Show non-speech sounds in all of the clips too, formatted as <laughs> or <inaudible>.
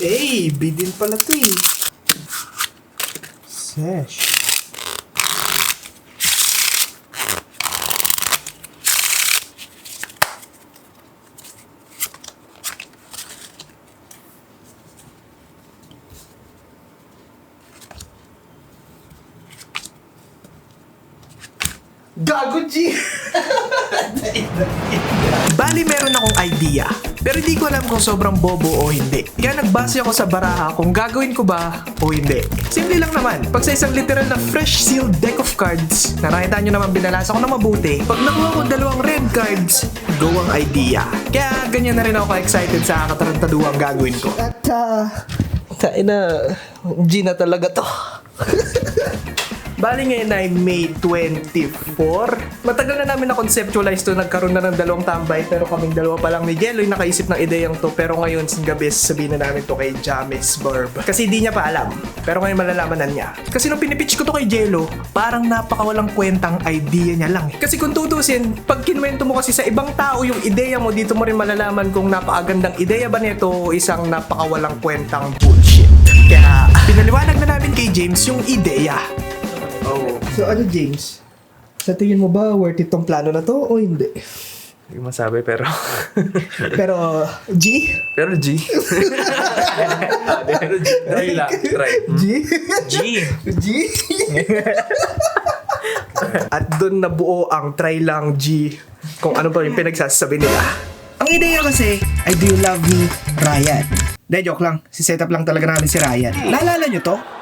Eh, bidin pala to eh. Sesh. Gago, G! Bali, meron akong idea. Pero hindi ko alam kung sobrang bobo o hindi. Kaya nagbase ako sa baraha kung gagawin ko ba o hindi. Simple lang naman. Pag sa isang literal na fresh sealed deck of cards, na nakita nyo naman binalasa ko na mabuti, pag nakuha ko dalawang red cards, go ang idea. Kaya ganyan na rin ako excited sa katarantaduang gagawin ko. At, uh, tayo na, G na talaga to. <laughs> Bali ngayon ay May 24. Matagal na namin na-conceptualize to. Nagkaroon na ng dalawang tambay. Pero kaming dalawa pa lang ni Jello yung nakaisip ng ideyang to. Pero ngayon, gabi, sabihin na namin to kay James Barb. Kasi di niya pa alam. Pero ngayon malalaman na niya. Kasi nung pinipitch ko to kay Jello, parang napakawalang kwentang idea niya lang. eh. Kasi kung tutusin, pag kinuwento mo kasi sa ibang tao yung ideya mo, dito mo rin malalaman kung napakagandang ideya ba nito o isang napakawalang kwentang bullshit. Kaya pinaliwanag na namin kay James yung ideya. So ano James? Sa tingin mo ba worth it tong plano na to o hindi? Hindi ko masabi pero... <laughs> Pero G? pero G. pero G. Try lang. Try. G? G. G? At doon nabuo ang try lang G kung ano ba yung pinagsasabi nila. Ang ideya kasi ay Do You Love Me, Ryan. De, joke lang. Si setup lang talaga namin si Ryan. Naalala nyo to?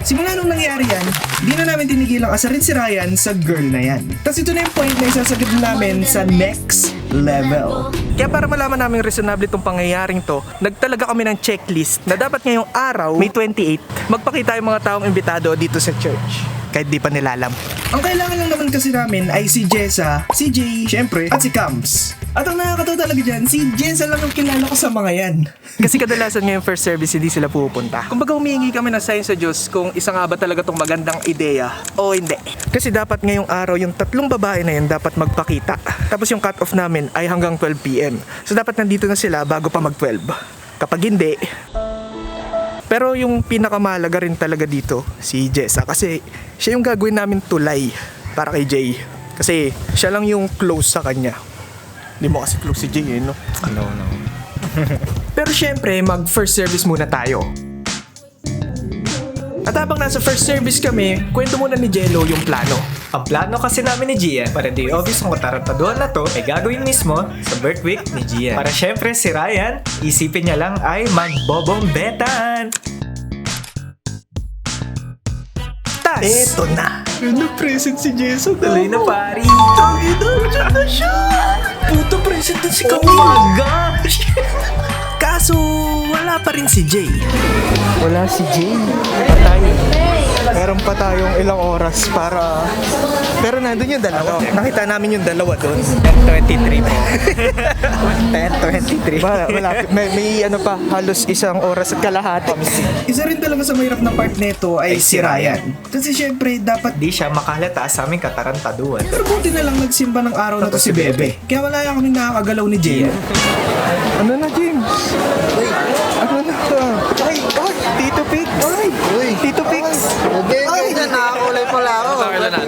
Simula nung nangyari yan, di na namin tinigilang asarin si Ryan sa girl na yan. Tapos ito na yung point na isasagad namin sa next level. Kaya para malaman namin reasonable itong pangyayaring to, nagtalaga kami ng checklist na dapat ngayong araw, May 28, magpakita yung mga taong imbitado dito sa church. Kahit di pa nila alam. Ang kailangan lang naman kasi namin ay si Jessa, si Jay, syempre, at si Cams. At ang nakakatawa talaga dyan, si Jessa lang ang kilala ko sa mga yan. <laughs> Kasi kadalasan ngayong first service, hindi sila pupunta. Kumbaga humihingi kami ng sign sa Diyos kung isa nga ba talaga tong magandang ideya o hindi. Kasi dapat ngayong araw, yung tatlong babae na yun dapat magpakita. Tapos yung cut-off namin ay hanggang 12pm. So dapat nandito na sila bago pa mag-12. Kapag hindi, pero yung pinakamahalaga rin talaga dito, si Jessa. Kasi siya yung gagawin namin tulay para kay Jay. Kasi siya lang yung close sa kanya. Hindi mo kasi close si Jay eh, no? No, no. <laughs> Pero syempre, mag first service muna tayo. At habang nasa first service kami, kwento muna ni Jello yung plano. Ang plano kasi namin ni Gian para di obvious ang katarantaduhan na to ay gagawin mismo sa birth week ni Gian. Para syempre si Ryan, isipin niya lang ay magbobombetan. Tas! Eto na! Ano present si Jason? Tuloy na pari. Tangina, dyan na siya! Puto present din si Oh Camille! my gosh! Kaso, wala pa rin si Jay. Wala si Jay. Patay. Meron pa tayong ilang oras para... Pero nandun yung dalawa. Nakita namin yung dalawa doon. 23 po. <laughs> 10-23. Wala, wala. May, may ano pa, halos isang oras at kalahati. Isa rin talaga sa mahirap na part nito ay, si Ryan. Kasi syempre, dapat Di siya makalata sa aming katarantaduhan. Pero buti na lang nagsimba ng araw na to si Bebe. Kaya wala yung kaming nakakagalaw ni Jay. Ano na, James? Ano na? Ay, ay, Tito Pix. Ay, Tito Pix. Ay, Nakakulay pala ako.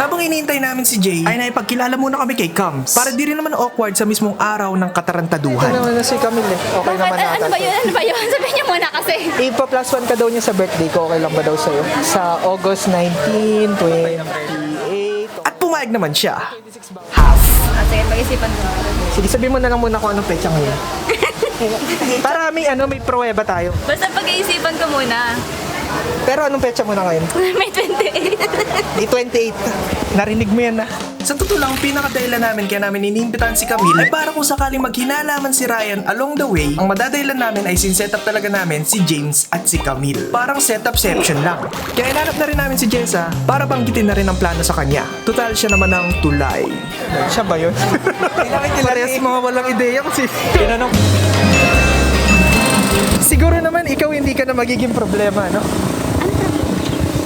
Habang inintay namin si Jay, ay naipagkilala muna kami kay Cams. Para di rin naman awkward sa mismong araw ng katarantaduhan. Ano na si Camille eh. Okay naman Bakit? Ano ba yun? Ano ba yun? <laughs> Sabihin niyo muna kasi. Ipa plus one ka daw niya sa birthday ko. Okay lang ba daw sa'yo? Sa August 19, 28. At pumayag naman siya. Half. Ah, sige, pag-isipan ko. Sige, sabihin mo na lang muna kung anong petsa ngayon. <laughs> Para may ano, may pruweba tayo. Basta pag-iisipan ko muna. Pero anong petsa muna ngayon? <laughs> May 28. Di 28. Narinig mo yan na. Sa totoo lang, pinakadahilan namin kaya namin iniimbitahan si Camille ay para kung sakaling maghinalaman si Ryan along the way, ang madadahilan namin ay sinset up talaga namin si James at si Camille. Parang setup-ception lang. Kaya inanap na rin namin si Jessa para banggitin na rin ang plano sa kanya. Total siya naman ang tulay. Siya ba yun? <laughs> Parehas mga walang ideya kasi. Tinanong, Magiging problema, no?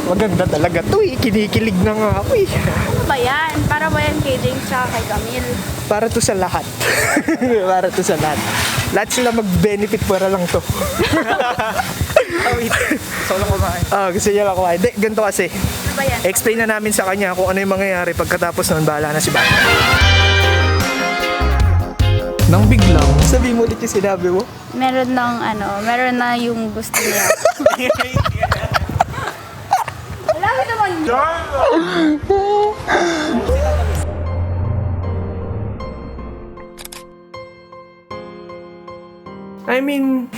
Maganda talaga to eh. Kinikilig na nga ako eh. Ano ba yan? Para ba yan kay James tsaka kay Camille? Para to sa lahat. <laughs> para to sa lahat. Lahat sila mag-benefit para lang to. <laughs> Oh, wait. Solo kumain. Ah, gusto niya lang kumain. Hindi, ganito kasi. Ano ba yan? Explain na namin sa kanya kung ano yung mangyayari pagkatapos nun, bahala na si Bata. Nang biglang, sabi mo ulit yung sinabi mo. Meron ng ano, meron na yung gusto niya. Wala ka naman yun. I mean,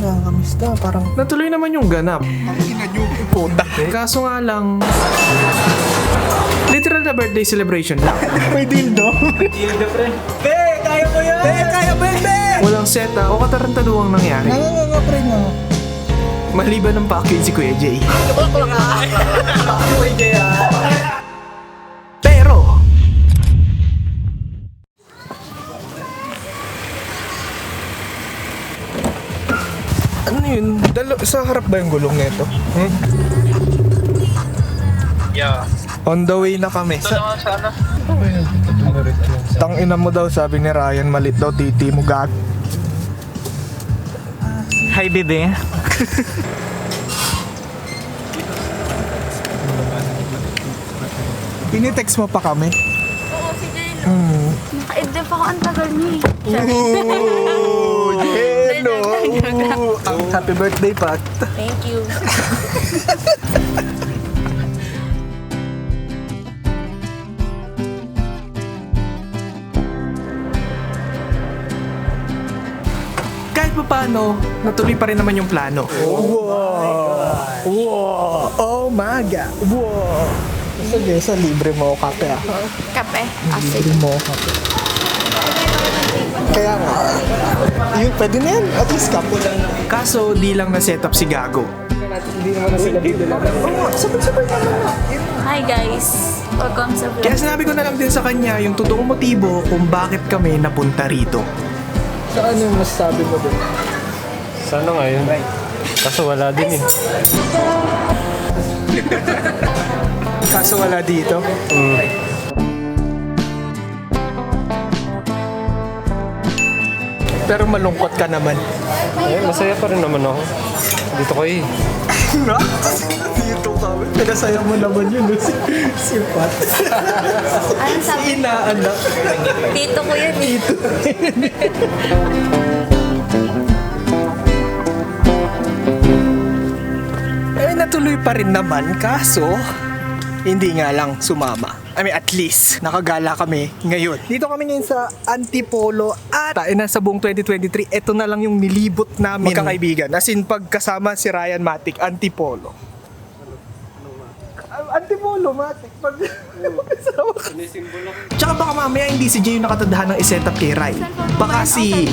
Nakakamiss na, parang natuloy naman yung ganap. puta. Kaso nga lang, literal na birthday celebration lang. May dildo. Be, kaya mo yan! Eh, kaya ba? Walang seta o katarantaduang nangyari. Nanganganga pre na. Maliban ng package si Kuya Jay. <laughs> Pero, Ano yun? Dalo, sa harap ba yung gulong nito? Hmm? Yeah. On the way na kami. Sa, Sana. Tang ina mo daw, sabi ni Ryan, malit daw titi mo gag. Hi, bebe. Pinitext mo pa kami. Oo, si Jay. Hmm. Naka-edef ako, ang tagal niya eh. Ooh, <laughs> Jello! Ooh, ang happy birthday, Pat. Thank you. <laughs> kahit pa paano, natuloy pa rin naman yung plano. Wow! Wow! Oh my God! Wow! Sige, sa libre mo kape ah. Kape. Ah, sige. Libre mo kape. Kaya nga, yun, pwede na yan. At least kape lang. Kaso, di lang na-set up si Gago. Hindi naman na sila dito lang. Oo, sabay-sabay naman na. Hi guys. Welcome sa vlog. Kaya sinabi ko na lang din sa kanya yung totoong motibo kung bakit kami napunta rito. Saan yung masasabi mo doon? Sana ngayon. Kaso wala din eh. <laughs> Kaso wala dito. Pero malungkot ka naman. Eh, masaya pa rin naman ako. Dito ko eh. Dito ka. Pinasaya mo naman yun. Si, si Pat. Anong sabi? Inaanak. Tito ko yan eh. Eh, natuloy pa rin naman. Kaso, hindi nga lang sumama. I mean, at least, nakagala kami ngayon. Dito kami ngayon sa Antipolo at tayo na sa buong 2023, ito na lang yung nilibot namin magkakaibigan. As in, pagkasama si Ryan Matic, Antipolo. Antipolo, Matic. Pag. <laughs> Tsaka baka mamaya hindi si Jay yung nakatadahan ng iset up kay Rai. Baka si...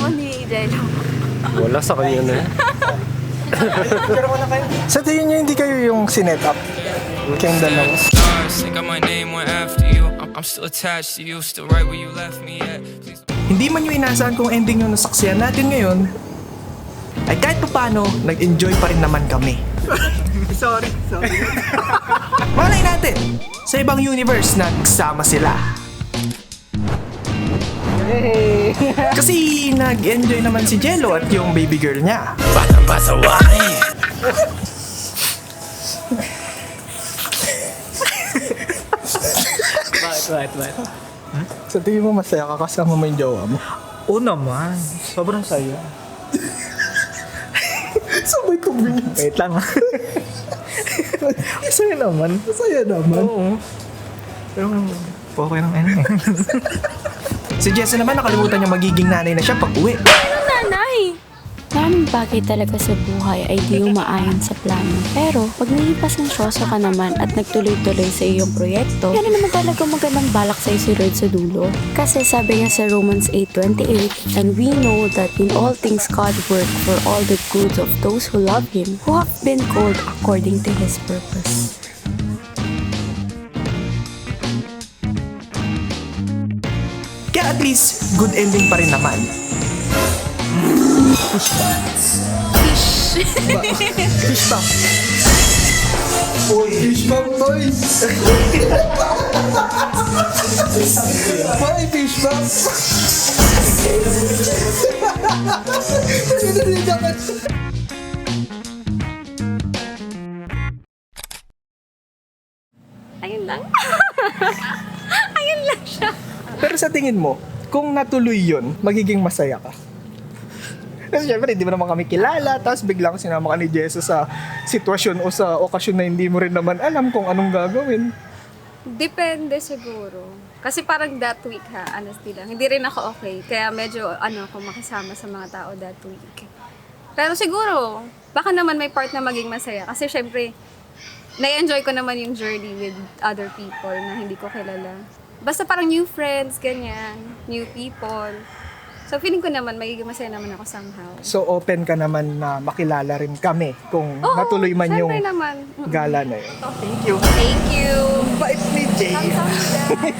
Wala sa kanya na eh. Sa tingin niyo, hindi kayo yung sinet up? Kayong dalawa. stars. Think my name went after you. I'm, I'm still attached to you, still right where you left me at. Please Hindi man yung inaasahan kong ending yung nasaksiyan natin ngayon, ay kahit pa paano, nag-enjoy pa rin naman kami. <laughs> sorry, sorry. <laughs> Malay natin, sa ibang universe, nagsama sila. <laughs> Kasi nag-enjoy naman si Jello at yung baby girl niya. Bakit, bakit, bakit? Sa tingin mo, masaya ka kasama mo yung jowa mo? Oo naman. Sobrang saya. <laughs> Sabay tumingin. Wait lang. Masaya naman. Masaya naman. Oo. Pero okay lang ano eh. Si Jessa naman nakalimutan niya magiging nanay na siya pag uwi. Ano nanay? Maraming bagay talaga sa buhay ay di umaayon sa plano. Pero, pag nagipasensyoso ka naman at nagtuloy-tuloy sa iyong proyekto, yan naman talaga magandang balak sa si Lord sa dulo. Kasi sabi nga sa Romans 8.28, And we know that in all things God work for all the good of those who love Him, who have been called according to His purpose. Kaya at least, good ending pa rin naman. Fish tank. Uy, fish bomb, boy! boy, fish bomb! Ayun lang. <laughs> Ayun lang siya. Pero sa tingin mo, kung natuloy yun, magiging masaya ka. Kasi syempre, hindi mo naman kami kilala, tapos biglang sinama ka ni Jessa sa sitwasyon o sa okasyon na hindi mo rin naman alam kung anong gagawin. Depende siguro. Kasi parang that week ha, honestly lang. Hindi rin ako okay. Kaya medyo ano ako makisama sa mga tao that week. Pero siguro, baka naman may part na maging masaya. Kasi syempre, na-enjoy ko naman yung journey with other people na hindi ko kilala. Basta parang new friends, ganyan. New people. So feeling ko naman, magiging masaya naman ako somehow. So open ka naman na makilala rin kami kung Oo, natuloy man yung syempre naman. Mm-mm. gala na yun. Thank you. Thank you. Bait ni Jay. Kamsahamnida. <laughs>